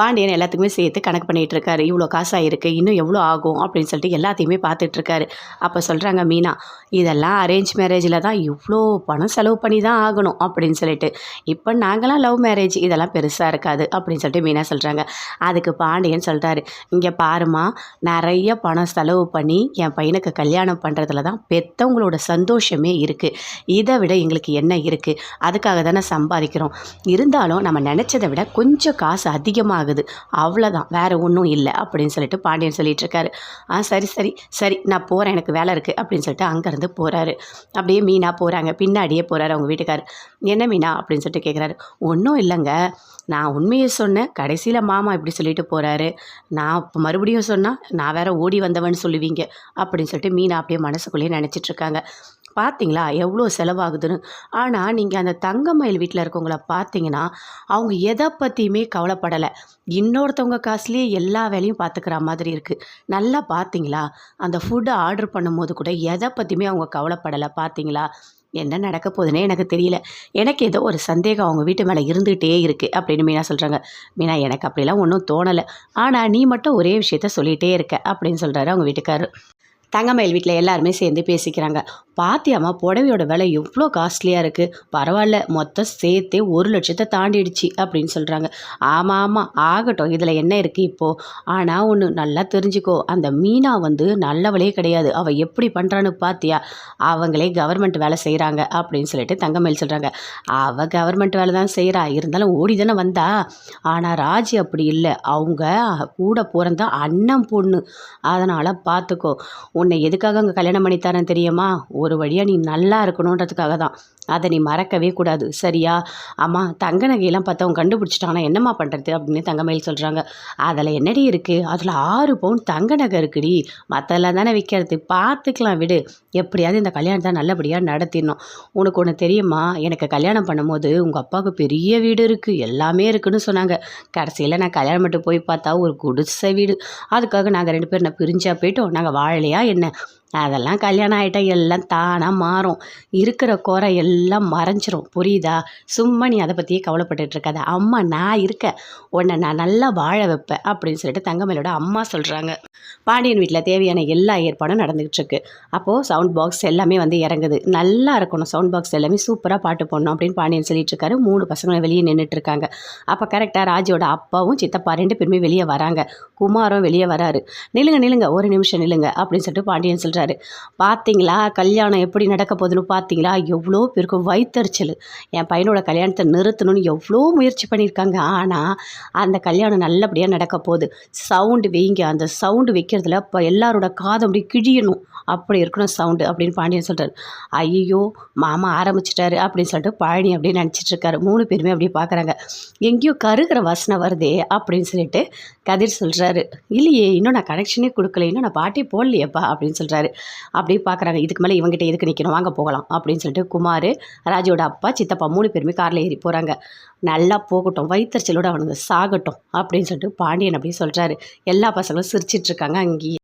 பாண்டியன் எல்லாத்துக்குமே சேர்த்து கணக்கு பண்ணிகிட்டு இருக்காரு இவ்வளோ காசாக இருக்குது இன்னும் எவ்வளோ ஆகும் அப்படின்னு சொல்லிட்டு எல்லாத்தையுமே பார்த்துட்ருக்காரு அப்போ சொல்கிறாங்க மீனா இதெல்லாம் அரேஞ்ச் மேரேஜில் தான் இவ்வளோ பணம் செலவு பண்ணி தான் ஆகணும் அப்படின்னு சொல்லிட்டு. இப்போ நாங்களாம் லவ் மேரேஜ் இதெல்லாம் பெருசாக இருக்காது அப்படின்னு சொல்லிட்டு மீனா சொல்கிறாங்க அதுக்கு பாண்டியன் சொல்கிறாரு இங்கே பாருமா நிறைய பணம் செலவு பண்ணி என் பையனுக்கு கல்யாணம் பண்ணுறதுல தான் பெற்றவங்களோட சந்தோஷமே இருக்குது இதை விட எங்களுக்கு என்ன இருக்குது அதுக்காக தானே சம்பாதிக்கிறோம். இருந்தாலும் நம்ம நினச்சதை விட கொஞ்சம் காசு ஆகுது. அவ்வளோதான் வேறு ஒன்றும் இல்லை அப்படின்னு சொல்லிட்டு பாண்டியன் சொல்லிட்டு இருக்காரு ஆ சரி சரி சரி நான் போகிறேன் எனக்கு வேலை இருக்குது அப்படின்னு சொல்லிட்டு அங்கேருந்து போகிறாரு அப்படியே மீனா போகிறாங்க பின்னாடியே போகிறாரு அவங்க வீட்டுக்கார் என்ன மீனா? அப்படின்னு சொல்லிட்டு கேட்குறாரு ஒன்றும் இல்லைங்க. நான் உண்மையை சொன்னேன். கடைசியில் மாமா இப்படி சொல்லிட்டு போகிறாரு நான் இப்போ மறுபடியும் சொன்னால் நான் வேற ஓடி வந்தவன்னு சொல்லுவீங்க. அப்படின்னு சொல்லிட்டு மீனா அப்படியே மனசுக்குள்ளேயே நினச்சிட்ருக்காங்க பார்த்தீங்களா எவ்வளோ செலவாகுதுன்னு. ஆனால் நீங்கள் அந்த தங்கமயில் வீட்டில் இருக்கவங்கள பார்த்தீங்கன்னா அவங்க எதை பற்றியுமே கவலைப்படலை. இன்னொருத்தவங்க காசுலேயே எல்லா வேலையும் பார்த்துக்கிற மாதிரி இருக்குது நல்லா பார்த்தீங்களா அந்த ஃபுட்டை ஆர்டர் பண்ணும்போது கூட எதை பற்றியுமே அவங்க கவலைப்படலை பார்த்தீங்களா என்ன நடக்க போகுதுன்னே எனக்கு தெரியல. எனக்கு ஏதோ ஒரு சந்தேகம் அவங்க வீட்டு மேலே இருந்துகிட்டே இருக்குது அப்படின்னு மீனா சொல்கிறாங்க மீனா எனக்கு அப்படிலாம் ஒன்றும் தோணலை. ஆனால் நீ மட்டும் ஒரே விஷயத்த சொல்லிகிட்டே இருக்க அப்படின்னு சொல்கிறாரு அவங்க வீட்டுக்காரர். தங்கமயில் வீட்டில் எல்லாருமே சேர்ந்து பேசிக்கிறாங்க. பாத்தியாம்மா புடவையோட விலை எவ்வளோ காஸ்ட்லியாக இருக்குது பரவாயில்ல மொத்தம் சேர்த்தே ஒரு லட்சத்தை தாண்டிடுச்சு அப்படின்னு சொல்கிறாங்க ஆமாம் ஆமாம் ஆகட்டும் இதில் என்ன இருக்குது இப்போது ஆனால் ஒன்று நல்லா தெரிஞ்சுக்கோ அந்த மீனா வந்து நல்லவளே கிடையாது. அவள் எப்படி பண்ணுறான்னு பார்த்தியா அவங்களே கவர்மெண்ட் வேலை செய்கிறாங்க அப்படின்னு சொல்லிட்டு தங்கமயில் சொல்கிறாங்க அவள் கவர்மெண்ட் வேலை தான் செய்கிறா இருந்தாலும் ஓடி தானே வந்தா? ஆனால் ராஜி அப்படி இல்லை. அவங்க கூட பிறந்த அண்ணன் பொண்ணு. அதனால் பார்த்துக்கோ உன்னை எதுக்காக அங்கே கல்யாணம் பண்ணித்தாரேன் தெரியுமா? ஒரு வழியாக நீ நல்லா இருக்கணுன்றதுக்காக தான் அதை நீ மறக்கவே கூடாது. சரியா? அம்மா தங்க நகையெல்லாம் பார்த்து அவன் கண்டுபிடிச்சிட்டானா. என்னம்மா பண்ணுறது அப்படின்னு தங்கமயில் சொல்கிறாங்க அதில் என்னடி இருக்குது அதில் ஆறு பவுன் தங்க நகை இருக்குடி. மற்றெல்லாம் தானே விற்கிறது பார்த்துக்கலாம் விடு. எப்படியாவது இந்த கல்யாணத்தை நல்லபடியாக நடத்திடணும். உனக்கு ஒன்று தெரியுமா? எனக்கு கல்யாணம் பண்ணும்போது உங்கள் அப்பாவுக்கு பெரிய வீடு இருக்குது எல்லாமே இருக்குன்னு சொன்னாங்க. கடைசியில் நான் கல்யாணம் மட்டும் போய் பார்த்தா ஒரு குடிசை வீடு. அதுக்காக நாங்கள் ரெண்டு பேரும் நான் பிரிஞ்சா போயிட்டோம். நாங்கள் வாழலையா என்ன? அதெல்லாம் கல்யாணம் ஆகிட்டா எல்லாம் தானாக மாறும். இருக்கிற குறை எல்லாம் மறைஞ்சிரும். புரியுதா? சும்மா நீ அதை பற்றியே கவலைப்பட்டுட்டு இருக்காத. அம்மா நான் இருக்கேன். உன்னை நான் நல்லா வாழ வைப்பேன் அப்படின்னு சொல்லிட்டு தங்கமேலோட அம்மா சொல்கிறாங்க பாண்டியன் வீட்டில் தேவையான எல்லா ஏற்பாடும் நடந்துகிட்டு இருக்கு. அப்போது சவுண்ட் பாக்ஸ் எல்லாமே வந்து இறங்குது. நல்லா இருக்கணும். சவுண்ட் பாக்ஸ் எல்லாமே சூப்பராக பாட்டு போடணும் அப்படின்னு பாண்டியன் சொல்லிட்டு இருக்காரு. மூணு பசங்களும் வெளியே நின்றுட்டு இருக்காங்க. அப்போ கரெக்டாக ராஜோட அப்பாவும் சித்தப்பா ரெண்டு பேருமே வெளியே வராங்க. குமாரும் வெளியே வராரு. நில்லுங்க நில்லுங்க. ஒரு நிமிஷம் நில்லுங்க. அப்படின்னு சொல்லிட்டு பாண்டியன் சொல்கிறாரு பார்த்தீங்களா கல்யாணம் எப்படி நடக்க போகுதுன்னு பார்த்தீங்களா எவ்வளோ பேருக்கு வயிற்றுச்சல் என் பையனோட கல்யாணத்தை நிறுத்தணும்னு எவ்வளோ முயற்சி பண்ணியிருக்காங்க. ஆனால் அந்த கல்யாணம் நல்லபடியாக நடக்க போகுது. சவுண்டு வைங்க. அந்த சவுண்டு வைக்கிறதுல இப்போ எல்லாரோட காதை அப்படி கிழியணும். அப்படி இருக்கணும் சவுண்டு அப்படின்னு பாண்டியன் சொல்கிறார் ஐயோ மாமா ஆரம்பிச்சிட்டாரு அப்படின்னு சொல்லிட்டு பழனி அப்படின்னு நினச்சிட்டு இருக்காரு. மூணு பேருமே அப்படியே பார்க்குறாங்க எங்கேயோ கருகிற வாசனை வருதே அப்படின்னு சொல்லிட்டு கதிர் சொல்கிறாரு இல்லையே இன்னும் நான் கனெக்ஷனே கொடுக்கல. இன்னும் நான் பாட்டே போடலையேப்பா அப்படின்னு சொல்கிறாரு அப்படியே பார்க்குறாங்க இதுக்கு மேலே இவங்ககிட்ட எதுக்கு நிற்கணும் வாங்க போகலாம். அப்படின்னு சொல்லிட்டு குமார் ராஜோட அப்பா சித்தப்பா மூணு பேருமே காரில் ஏறி போகிறாங்க நல்லா போகட்டும். வயிற்றுச்சலோட அவனுங்க சாகட்டும். அப்படின்னு சொல்லிட்டு பாண்டியன் அப்படி சொல்கிறாரு எல்லா பசங்களும் சிரிச்சிட்ருக்காங்க அங்கேயே